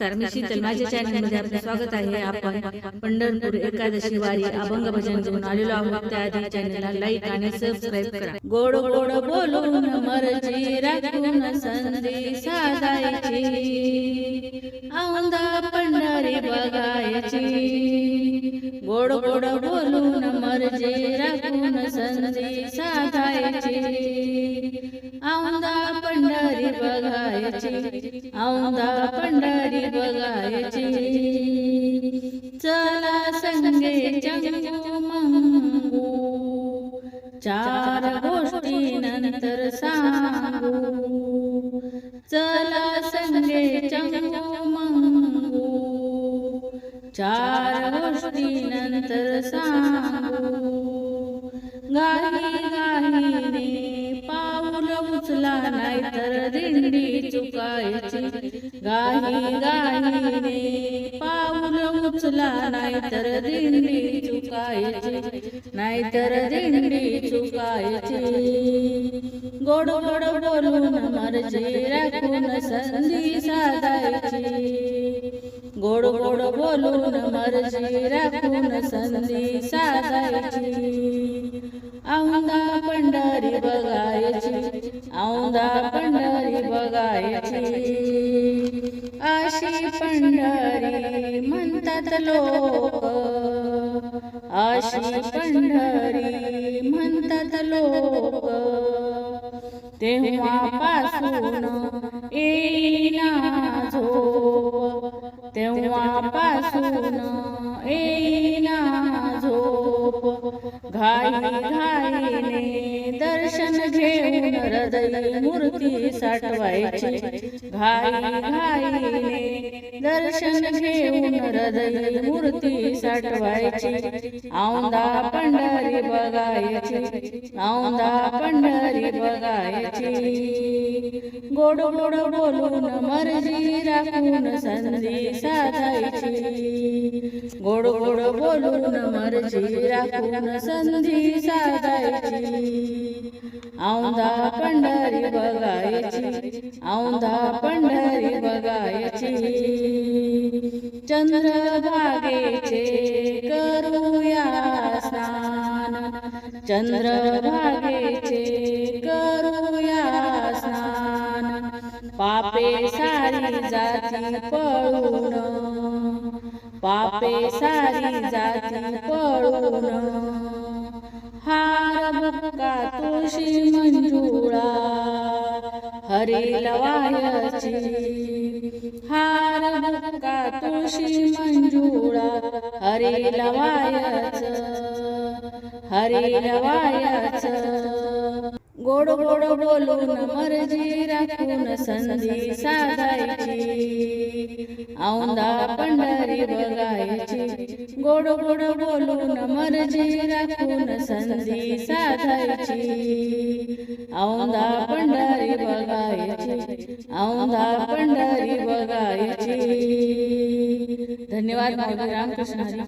नमस्कार मी शीतल. माझ्या चॅनलमध्ये आपलं स्वागत आहे. आपण पंढरपूर एकादशी वारी अभंग भजन घेऊन आलेलो आहोत. त्याआधी चॅनलला लाईक आणि सबस्क्राईब करा. गोड गोड बोलून मर्जी राखून संधी साधायची. औंधा पंढरी बघायची. गोड गोड बोलून मर्जी राखून संधी साधायची. औंधा पंढरी बघायची. औंदा पंढरी बघायची. चला संगे चंगू चार गोष्टी नंतर सांगू. चला संगे चंगू चार गोष्टी नंतर सांगू. गाई गाई पाऊल नाही तर दिंडी चुकायची. गाही गाहीने पाऊल उचला नाहीतर दिंडी चुकायची नाहीतर दिंडी चुकायची गोड गोड बोलून मर्जी राखून संधी साधायची. गोड गोड बोलून मर्जी राखून संधी साधायची औंदा पंढरी बघायची. औंदा पंढरी बघायची. अशी पंढरी म्हणतात लोक. अशी पंढरी म्हणतात लोक. तेव्हापासून येईना झोप. तेव्हापासून येईना झोप. घाई घाई दर्शन घेऊन हृदय मूर्ती साठवायची. घाई घाईने दर्शन घेऊन हृदय मूर्ती साठवायची. औंदा पंढरी बघायची. औंदा पंढरी बघायची. गोड गोड बोलून मर्जी राखून संधी साधायची. गोड गोड बोलून मर्जी राखून संधी साधायची. औंधा पंढरी बघायची. औंधा पंढरी बघायची. चंद्रभागेचे करूया स्नान. चंद्रभागेचे करूया स्नान. पापे सारी जाती पळून. पापे सारी जाती पळून. हार बुक्का तुळशी मंजुळा. हरी लवायची. हार बुक्का मंजुळा हरे लवायच हरे लवायच. गोड गोड बोलून मर्जी राखून संधी साधायची. औंदा पंढरी बघायची. गोड गोड बोलून मर्जी राखून संधी साधायची. औंदा पंढरी बघायची औंधा पंढरी बघायची. धन्यवाद. रामकृष्ण. हरी